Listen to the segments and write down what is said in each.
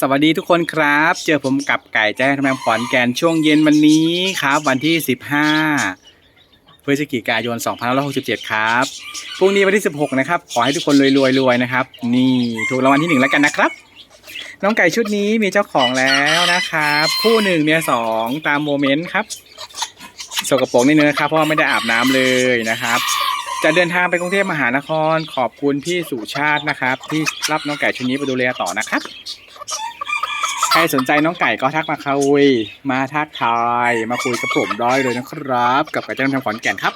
สวัสดีทุกคนครับ เจอผมกับไก่แจ้งทำงานขอนแก่นช่วงเย็นวันนี้ครับ วันที่ 15 พฤศจิกายน 2567 ครับพรุ่งนี้วันที่ 16 นะครับ ขอให้ทุกคนรวยรวยรวยนะครับ นี่ถูกรางวัลที่หนึ่งแล้วกันนะครับ น้องไก่ชุดนี้มีเจ้าของแล้วนะครับ ผู้หนึ่งเมียสองตามโมเมนต์ครับสกปรกนิดนึงนะครับเพราะไม่ได้อาบน้ำเลยนะครับจะเดินทางไปกรุงเทพมหานคร ขอบคุณพี่สุชาตินะครับ ที่รับน้องไก่ชุดนี้ไปดูแลต่อนะครับ รสนใจน้องไก่ก็ทักมาคุย มาทักทายมาคุยกับผมได้เลยนะครับ กับไก่เจ้าทำขอนแก่นครับ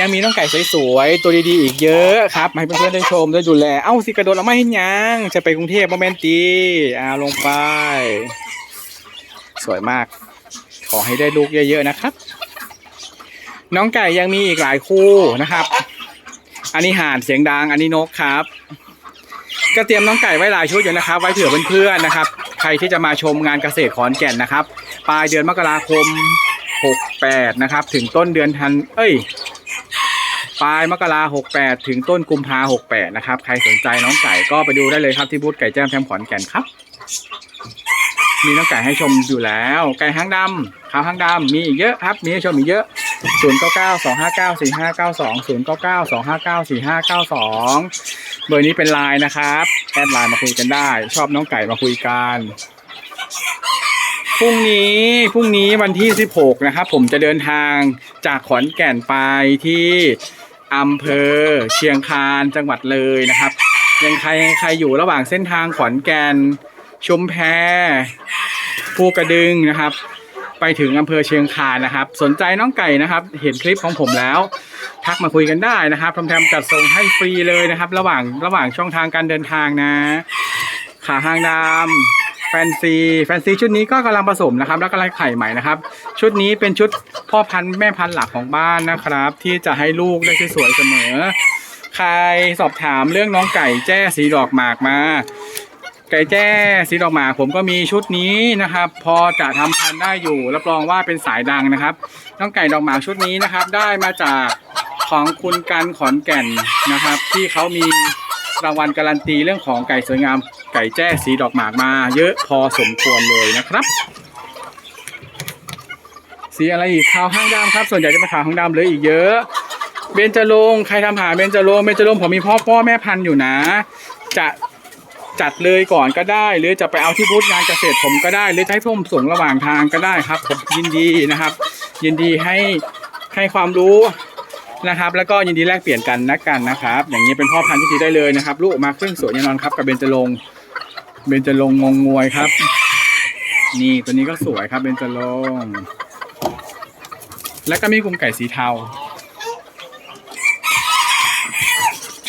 ยังมีน้องไก่สวยๆตัวดีๆอีกเยอะครับมาให้เพื่อนๆได้ชมได้ดูแลเอ้าสิกระโดดเราไม่ให้ยังจะไปกรุงเทพโมเมนตีอ่าลงไป สวยมาก ขอให้ได้ลูกเยอะๆนะครับ น้องไก่ยังมีอีกหลายคู่นะครับ อันนี้ห่านเสียงดังอันนี้นกครับ ก็เตรียมน้องไก่ไว้หลายชุดอยู่นะครับ ไว้เผื่อเพื่อนๆนะครับ ใครที่จะมาชมงานเกษตรขอนแก่นนะครับ ปลายเดือนมกราคม 68 นะครับ ถึงต้นเดือนธัน เอ้ย ปลายมกรา68ถึงต้นกุมภา68นะครับ ใครสนใจน้องไก่ก็ไปดูได้เลยครับที่บูธไก่แจ้มแคมขอนแก่นครับ มีน้องไก่ให้ชมอยู่แล้ว ไก่หางดำขาวหางดำมีอีกเยอะครับ มีให้ชมอีกเยอะ 0 9 9 2 5 9 4 5 9 2 0 9 9 2 5 9 4 5 9 2เบอร์นี้เป็นไลน์นะครับแอดไลน์มาคุยกันได้ ชอบน้องไก่มาคุยกันพรุ่งนี้พรุ่งนี้วันที่ 16 นะครับ ผมจะเดินทางจากขอนแก่นไปที่อำเภอเชียงคานจังหวัดเลยนะครับยังใครใครอยู่ระหว่างเส้นทางขอนแก่นชุมแพภูกระดึงนะครับ ไปถึงอำเภอเชียงคานนะครับ สนใจน้องไก่นะครับ เห็นคลิปของผมแล้ว ทักมาคุยกันได้นะครับทำแทมจัดส่งให้ฟรีเลยนะครับ ระหว่างระหว่างช่องทางการเดินทางนะ ขาหางดำแฟนซีแฟนซีชุดนี้ก็กำลังผสมนะครับ แล้วก็ไล่ไข่ใหม่นะครับ ชุดนี้เป็นชุดพ่อพันธุ์แม่พันธุ์หลักของบ้านนะครับ ที่จะให้ลูกได้สวยๆเสมอ ใครสอบถามเรื่องน้องไก่แจ้สีดอกหมากมา ไก่แจ้สีดอกหมากผมก็มีชุดนี้นะครับ พอจะทำพันได้อยู่รับรองว่าเป็นสายดังนะครับน้องไก่ดอกหมากชุดนี้นะครับ ได้มาจากของคุณกันขอนแก่นนะครับ ที่เขามีรางวัลการันตีเรื่องของไก่สวยงามไก่แจ้สีดอกหมากมา เยอะพอสมควรเลยนะครับ สีอะไรอีกขาวห้างดำครับ ส่วนใหญ่จะเป็นขาวห้างดำเลยอีกเยอะเบญจรงใครทำหาเบญจรงเบญจรงผมมีพ่อพ่อแม่พันธุ์อยู่นะ จะ จัดเลยก่อนก็ได้ หรือจะไปเอาที่บูธงานเกษตรผมก็ได้ หรือให้ผมส่งระหว่างทางก็ได้ครับ ผมยินดีนะครับ ยินดีให้ให้ความรู้นะครับ แล้วก็ยินดีแลกเปลี่ยนกันนะกันนะครับ อย่างนี้เป็นพ่อพันธุ์ที่ดีได้เลยนะครับ ลูกมาเครื่องสวยแน่นอนครับกับเบญจรงเบญจรงงงงวยครับ นี่ตัวนี้ก็สวยครับเบญจรงแล้วก็มีกลุ่มไก่สีเทา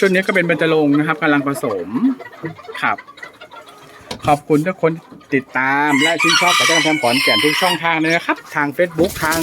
ชุดนี้ก็เป็นบรรจลงนะครับกำลังผสมครับ ขอบคุณทุกคนติดตามและชื่นชอบกับเจ้าทำขอนแก่นทุกช่องทางเลยนะครับ ทาง Facebook ทาง